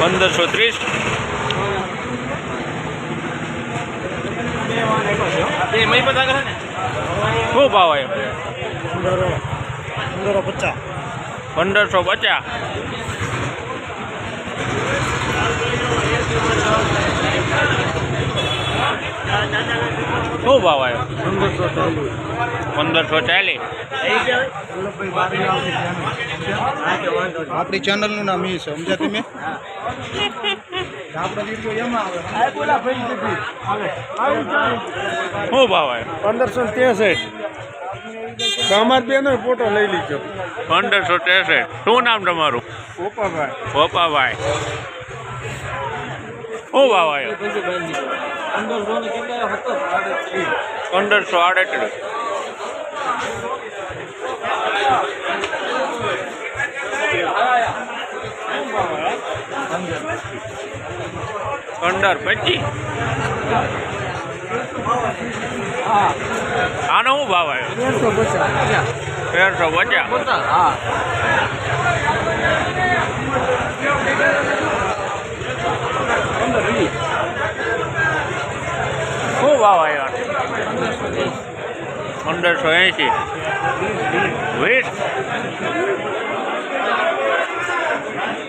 પંદરસો ત્રીસ. શું ભાવ આવ્યો પંદરસો પંદરો પચાસ. પંદરસો પચાસ. શું ભાવ આવ્યો? પંદરસો ચાલીસ. પંદરસો ચાલીસ આપણી ચેનલનું નામ એ છે સમજ્યા તમે? આપણે વીડિયો એમાં શું ભાવ આવ્યો? પંદરસો ત્રેસઠ. અમાર બેનો ફોટો લઈ લીધો. પંદરસો ત્રેસઠ. શું નામ તમારું? ઓપાભાઈ ગોપાભાઈ શું ભાવ આવ્યો? પંદરસો આડત્રીસ પંદર પચીસ? આનો શું ભાવ આવ્યો? તેરસો પચાસ તેરસો પચાસ હા શું ભાવ આવ્યો પંદરસો એંશી. વીસ.